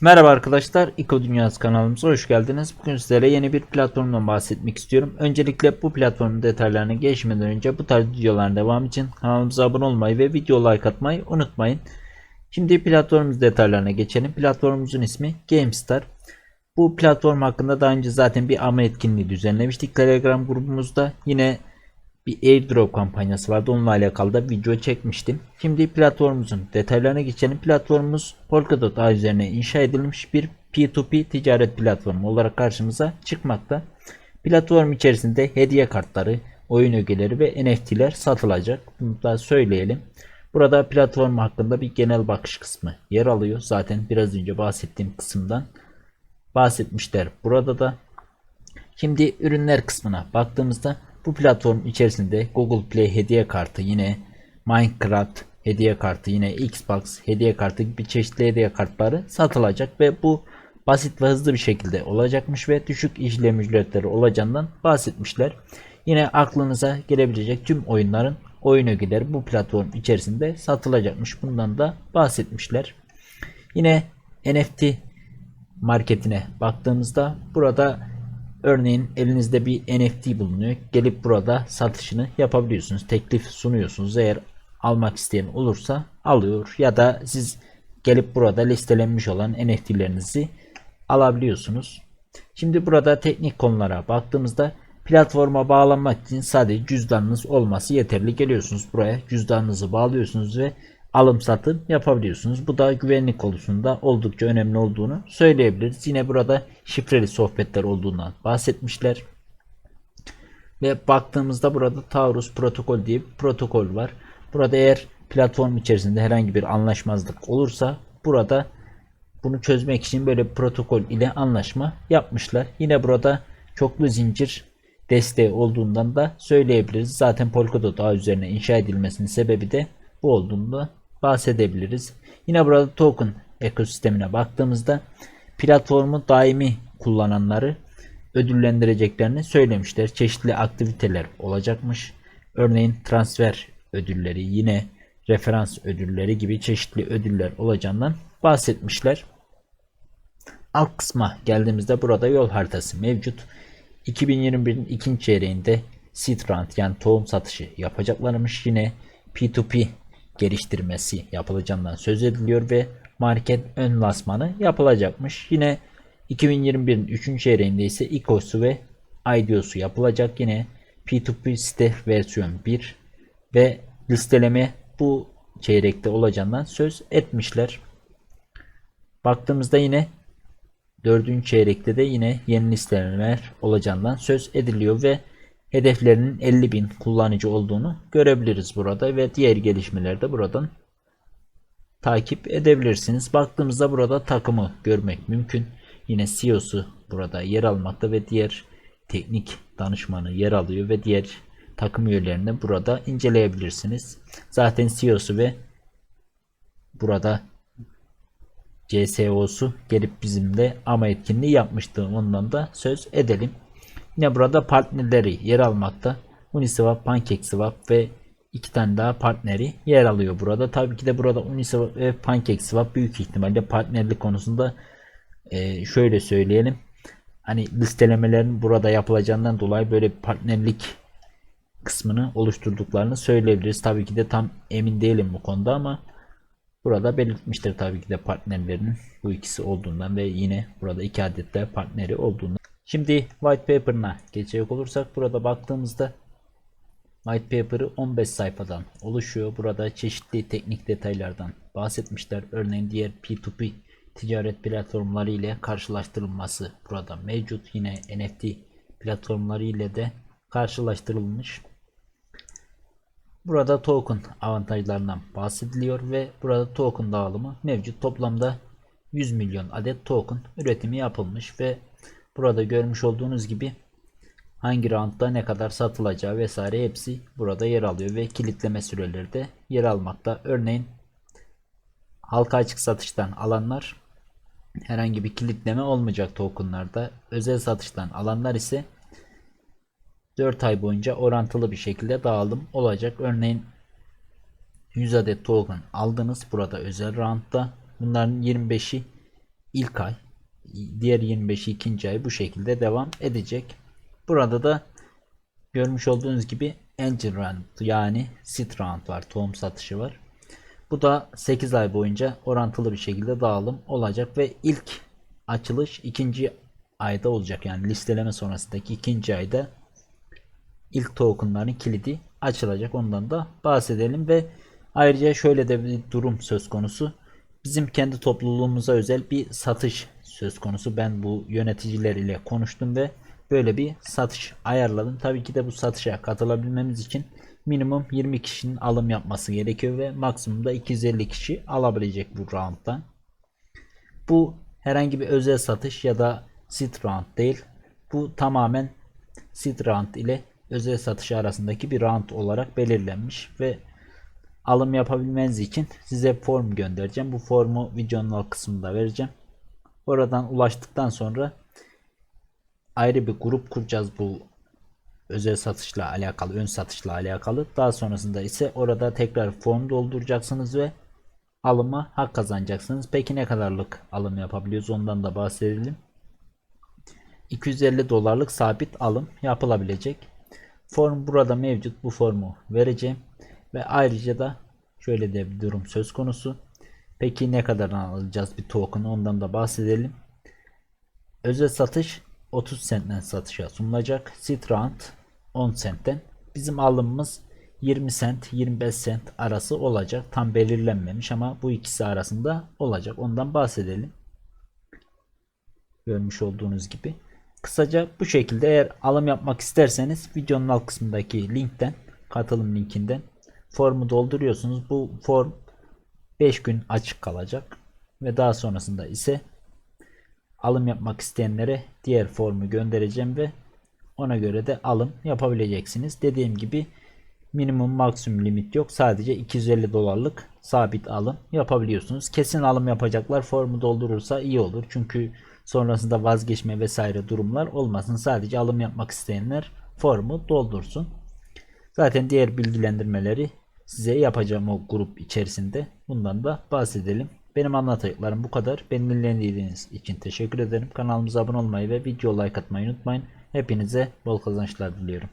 Merhaba arkadaşlar, İko Dünyası kanalımıza hoş geldiniz. Bugün sizlere yeni bir platformdan bahsetmek istiyorum. Öncelikle bu platformun detaylarına geçmeden önce bu tarz videoların devamı için kanalımıza abone olmayı ve video like atmayı unutmayın. Şimdi platformumuz detaylarına geçelim. Platformumuzun ismi GameStar. Bu platform hakkında daha önce zaten bir ama etkinliği düzenlemiştik. Telegram grubumuzda yine bir airdrop kampanyası vardı. Onunla alakalı da video çekmiştim. Şimdi platformumuzun detaylarına geçelim. Platformumuz Polkadot ağ üzerine inşa edilmiş bir P2P ticaret platformu olarak karşımıza çıkmakta. Platform içerisinde hediye kartları, oyun ögeleri ve NFT'ler satılacak. Bunu da söyleyelim. Burada platform hakkında bir genel bakış kısmı yer alıyor. Zaten biraz önce bahsettiğim kısımdan bahsetmişler. Burada da Şimdi ürünler kısmına baktığımızda bu platform içerisinde Google Play hediye kartı yine Minecraft hediye kartı yine Xbox hediye kartı gibi çeşitli hediye kartları satılacak ve bu basit ve hızlı bir şekilde olacakmış ve düşük işlem ücretleri olacağından bahsetmişler. Yine aklınıza gelebilecek tüm oyunların oyun ögeleri bu platform içerisinde satılacakmış. Bundan da bahsetmişler. Yine NFT marketine baktığımızda burada örneğin elinizde bir NFT bulunuyor. Gelip burada satışını yapabiliyorsunuz. Teklif sunuyorsunuz. Eğer almak isteyen olursa alıyor ya da siz gelip burada listelenmiş olan NFT'lerinizi alabiliyorsunuz. Şimdi burada teknik konulara baktığımızda platforma bağlanmak için sadece cüzdanınız olması yeterli. Geliyorsunuz buraya cüzdanınızı bağlıyorsunuz ve alım satım yapabiliyorsunuz. Bu da güvenlik konusunda oldukça önemli olduğunu söyleyebiliriz. Yine burada şifreli sohbetler olduğundan bahsetmişler. Ve baktığımızda burada Taurus protokol diye bir protokol var. Burada eğer platform içerisinde herhangi bir anlaşmazlık olursa burada bunu çözmek için böyle bir protokol ile anlaşma yapmışlar. Yine burada çoklu zincir desteği olduğundan da söyleyebiliriz. Zaten Polkadot ağ üzerine inşa edilmesinin sebebi de bu olduğunda bahsedebiliriz. Yine burada token ekosistemine baktığımızda platformu daimi kullananları ödüllendireceklerini söylemişler. Çeşitli aktiviteler olacakmış. Örneğin transfer ödülleri, yine referans ödülleri gibi çeşitli ödüller olacağından bahsetmişler. Alt kısma geldiğimizde burada yol haritası mevcut. 2021'in ikinci çeyreğinde seed round yani tohum satışı yapacaklarmış. Yine P2P geliştirmesi yapılacağından söz ediliyor ve market ön lasmanı yapılacakmış. Yine 2021'in 3. çeyreğinde ise ICOS'u ve IDO'su yapılacak. Yine P2P site versiyon 1 ve listeleme bu çeyrekte olacağından söz etmişler. Baktığımızda yine 4. çeyrekte de yine yeni listelemeler olacağından söz ediliyor ve hedeflerinin 50 bin kullanıcı olduğunu görebiliriz burada ve diğer gelişmeleri de buradan takip edebilirsiniz. Baktığımızda burada takımı görmek mümkün. Yine CEO'su burada yer almakta ve diğer teknik danışmanı yer alıyor ve diğer takım üyelerini burada inceleyebilirsiniz. Zaten CEO'su ve burada CSO'su gelip bizimle ama etkinliği yapmıştı. Ondan da söz edelim. Yine burada partnerleri yer almakta. Uniswap, PancakeSwap ve iki tane daha partneri yer alıyor burada. Tabii ki de burada Uniswap ve PancakeSwap büyük ihtimalle partnerlik konusunda e, şöyle söyleyelim. Hani listelemelerin burada yapılacağından dolayı böyle partnerlik kısmını oluşturduklarını söyleyebiliriz. Tabii ki de tam emin değilim bu konuda ama burada belirtmiştir tabii ki de partnerlerinin bu ikisi olduğundan ve yine burada iki adet de partneri olduğundan. Şimdi white paper'ına geçecek olursak burada baktığımızda white paper'ı 15 sayfadan oluşuyor. Burada çeşitli teknik detaylardan bahsetmişler. Örneğin diğer P2P ticaret platformları ile karşılaştırılması burada mevcut. Yine NFT platformları ile de karşılaştırılmış. Burada token avantajlarından bahsediliyor ve burada token dağılımı mevcut. Toplamda 100 milyon adet token üretimi yapılmış ve burada görmüş olduğunuz gibi hangi roundda ne kadar satılacağı vesaire hepsi burada yer alıyor ve kilitleme süreleri de yer almakta. Örneğin halka açık satıştan alanlar herhangi bir kilitleme olmayacak tokenlarda. Özel satıştan alanlar ise 4 ay boyunca orantılı bir şekilde dağılım olacak. Örneğin 100 adet token aldınız burada özel roundda. Bunların 25'i ilk ay, diğer 25'i ikinci ay bu şekilde devam edecek. Burada da görmüş olduğunuz gibi Angel Round yani Seed Round var. Tohum satışı var. Bu da 8 ay boyunca orantılı bir şekilde dağılım olacak ve ilk açılış ikinci ayda olacak. Yani listeleme sonrasındaki ikinci ayda ilk tokenların kilidi açılacak. Ondan da bahsedelim ve ayrıca şöyle de bir durum söz konusu. Bizim kendi topluluğumuza özel bir satış söz konusu. Ben bu yöneticiler ile konuştum ve böyle bir satış ayarladım. Tabii ki de bu satışa katılabilmemiz için minimum 20 kişinin alım yapması gerekiyor ve maksimumda 250 kişi alabilecek bu round'dan. Bu herhangi bir özel satış ya da seed round değil. Bu tamamen seed round ile özel satış arasındaki bir round olarak belirlenmiş ve alım yapabilmeniz için size form göndereceğim. Bu formu videonun alt kısmında vereceğim. Oradan ulaştıktan sonra ayrı bir grup kuracağız bu özel satışla alakalı, ön satışla alakalı. Daha sonrasında ise orada tekrar form dolduracaksınız ve alıma hak kazanacaksınız. Peki ne kadarlık alım yapabiliyoruz ondan da bahsedelim. 250 dolarlık sabit alım yapılabilecek. Form burada mevcut. Bu formu vereceğim. Ve ayrıca da şöyle de bir durum söz konusu. Peki ne kadar alacağız bir token ondan da bahsedelim. Özel satış 30 centten satışa sunulacak. Round 10 centten. Bizim alımımız 20 cent 25 cent arası olacak. Tam belirlenmemiş ama bu ikisi arasında olacak. Ondan bahsedelim. Görmüş olduğunuz gibi. Kısaca bu şekilde eğer alım yapmak isterseniz videonun alt kısmındaki linkten katılım linkinden formu dolduruyorsunuz. Bu form 5 gün açık kalacak ve daha sonrasında ise alım yapmak isteyenlere diğer formu göndereceğim ve ona göre de alım yapabileceksiniz. Dediğim gibi minimum maksimum limit yok. Sadece 250 dolarlık sabit alım yapabiliyorsunuz. Kesin alım yapacaklar formu doldurursa iyi olur. Çünkü sonrasında vazgeçme vesaire durumlar olmasın. Sadece alım yapmak isteyenler formu doldursun. Zaten diğer bilgilendirmeleri size yapacağım o grup içerisinde. Bundan da bahsedelim. Benim anlatacaklarım bu kadar. Beni dinlediğiniz için teşekkür ederim. Kanalımıza abone olmayı ve video like atmayı unutmayın. Hepinize bol kazançlar diliyorum.